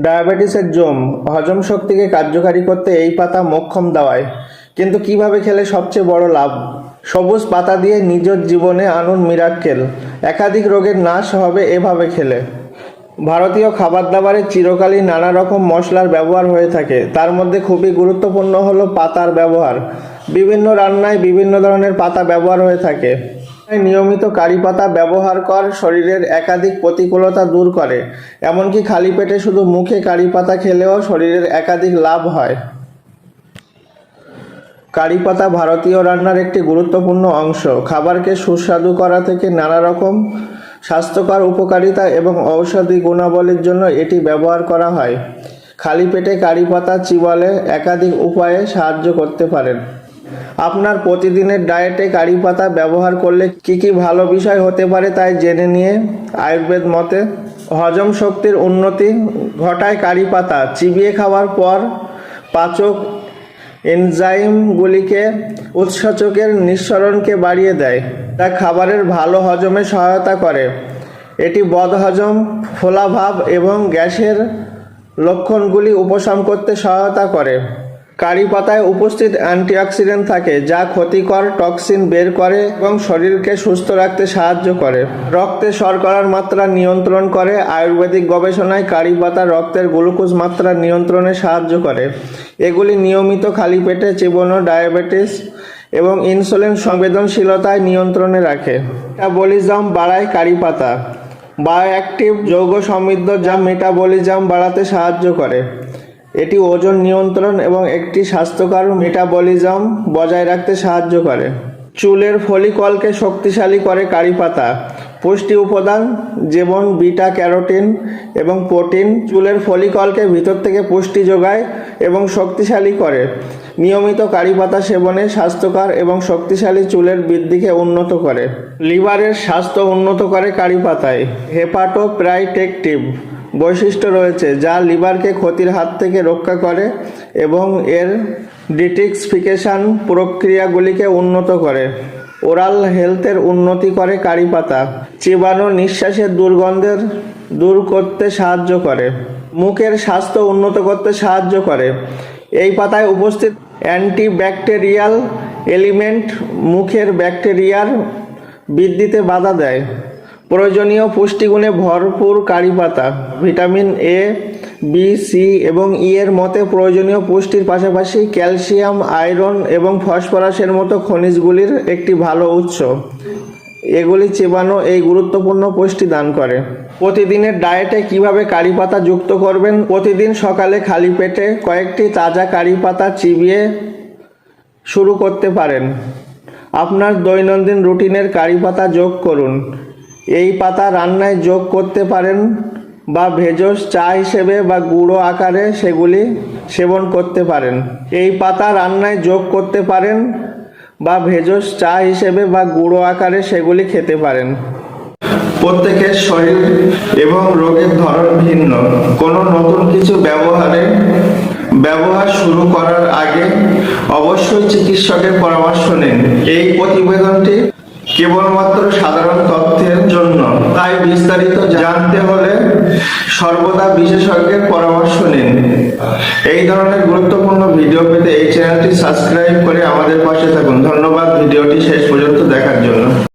ডায়াবেটিসের জম। হজম শক্তিকে কার্যকারী করতে এই পাতা মোক্ষম দাওয়ায়। কিন্তু কীভাবে খেলে সবচেয়ে বড় লাভ? সবুজ পাতা দিয়ে নিজের জীবনে আনুন মিরাক্কেল। একাধিক রোগের নাশ হবে এভাবে খেলে। ভারতীয় খাবার দাবারে চিরকালই নানা রকম মশলার ব্যবহার হয়ে থাকে। তার মধ্যে খুবই গুরুত্বপূর্ণ হলো পাতার ব্যবহার। বিভিন্ন রান্নায় বিভিন্ন ধরনের পাতা ব্যবহার হয়ে থাকে। নিয়মিত কারি পাতা ব্যবহার কর, শরীরের একাধিক প্রতিকূলতা দূর করে। এমনকি খালি পেটে শুধু মুখে কারি পাতা খেলেও শরীরের একাধিক লাভ হয়। কারি পাতা ভারতীয় রান্নার একটি গুরুত্বপূর্ণ অংশ। খাবারকে সুস্বাদু করা থেকে নানা রকম স্বাস্থ্যকর উপকারিতা এবং ঔষধি গুণাবলীর জন্য এটি ব্যবহার করা হয়। খালি পেটে কারি পাতা চিবালে একাধিক উপায়ে সাহায্য করতে পারেন। আপনার প্রতিদিনের ডায়েটে কারি পাতা ব্যবহার করলে কি কি ভালো বিষয় হতে পারে তাই জেনে নিয়ে আয়ুর্বেদ মতে হজম শক্তির উন্নতি ঘটায় কারি পাতা। চিবিয়ে খাওয়ার পর পাচক এনজাইমগুলিকে উৎসেচকের নিঃসরণকে বাড়িয়ে দেয়। তা খাবারের ভালো হজমে সহায়তা করে। এটি বদহজম ফোলাভাব এবং গ্যাসের লক্ষণগুলি উপশম করতে সহায়তা করে। কারি পাতায় উপস্থিত অ্যান্টিঅক্সিডেন্ট থাকে, যা ক্ষতিকর টক্সিন বের করে এবং শরীরকে সুস্থ রাখতে সাহায্য করে। রক্তে শর্করার মাত্রা নিয়ন্ত্রণ করে। আয়ুর্বেদিক গবেষণায় কারি পাতা রক্তের গ্লুকোজ মাত্রা নিয়ন্ত্রণে সাহায্য করে। এগুলি নিয়মিত খালি পেটে চিবনো, ডায়াবেটিস এবং ইনসুলিন সংবেদনশীলতায় নিয়ন্ত্রণে রাখে। মেটাবলিজম বাড়ায় কারি পাতা বায়োঅ্যাক্টিভ যৌগ সমৃদ্ধ যা মেটাবলিজম বাড়াতে সাহায্য করে। এটি ওজন নিয়ন্ত্রণ এবং একটি স্বাস্থ্যকর মেটাবলিজম বজায় রাখতে সাহায্য করে। চুলের ফলিকলকে শক্তিশালী করে কারি পাতা, পুষ্টি উপাদান, যেমন বিটা, ক্যারোটিন এবং প্রোটিন চুলের ফলিকলকে ভিতর থেকে পুষ্টি যোগায় এবং শক্তিশালী করে। নিয়মিত কারি পাতা সেবনে স্বাস্থ্যকর এবং শক্তিশালী চুলের বৃদ্ধিকে উন্নত করে। লিভারের স্বাস্থ্য উন্নত করে কারি পাতায়। হেপাটোপ্রাইটেকটিভ বৈশিষ্ট্য রয়েছে যা লিভারকে ক্ষতির হাত থেকে রক্ষা করে এবং এর ডিটিক্সফিকেশন প্রক্রিয়াগুলিকে উন্নত করে। ওরাল হেলথের উন্নতি করে কারি পাতা চিবানো নিঃশ্বাসের দুর্গন্ধের দূর করতে সাহায্য করে। মুখের স্বাস্থ্য উন্নত করতে সাহায্য করে। এই পাতায় উপস্থিত অ্যান্টিব্যাকটেরিয়াল এলিমেন্ট মুখের ব্যাকটেরিয়ার বৃদ্ধিতে বাধা দেয়। প্রয়োজনীয় পুষ্টিগুণে ভরপুর কারি পাতা, ভিটামিন এ বি সি এবং ই এর মতে প্রয়োজনীয় পুষ্টির পাশাপাশি ক্যালসিয়াম, আয়রন এবং ফসফরাসের মতো খনিজগুলির একটি ভালো উৎস। এগুলি চেবানো এই গুরুত্বপূর্ণ পুষ্টি দান করে। প্রতিদিনের ডায়েটে কীভাবে কারি পাতা যুক্ত করবেন? প্রতিদিন সকালে খালি পেটে কয়েকটি তাজা কারি পাতা চিবিয়ে শুরু করতে পারেন। আপনার দৈনন্দিন রুটিনের কারি পাতা যোগ করুন। এই পাতা রান্নায় যোগ করতে পারেন বা ভেষজ, চা হিসেবে বা গুঁড়ো আকারে সেগুলি সেবন করতে পারেন। এই পাতা রান্নায় যোগ করতে পারেন বা ভেষজ, চা হিসেবে বা গুঁড়ো আকারে সেগুলি খেতে পারেন। প্রত্যেকের শরীর এবং রোগের ধরন ভিন্ন। কোনো নতুন কিছু ব্যবহারে ব্যবহার শুরু করার আগে অবশ্যই চিকিৎসকের পরামর্শ নিন। এই প্রতিবেদনটি কেবলমাত্র সাধারণ তথ্যের জন্য। তাই বিস্তারিত জানতে হলে সর্বদা বিশেষজ্ঞের পরামর্শ নিন। এই ধরনের গুরুত্বপূর্ণ ভিডিও পেতে এই চ্যানেলটি সাবস্ক্রাইব করে আমাদের পাশে থাকুন। ধন্যবাদ, ভিডিওটি শেষ পর্যন্ত দেখার জন্য।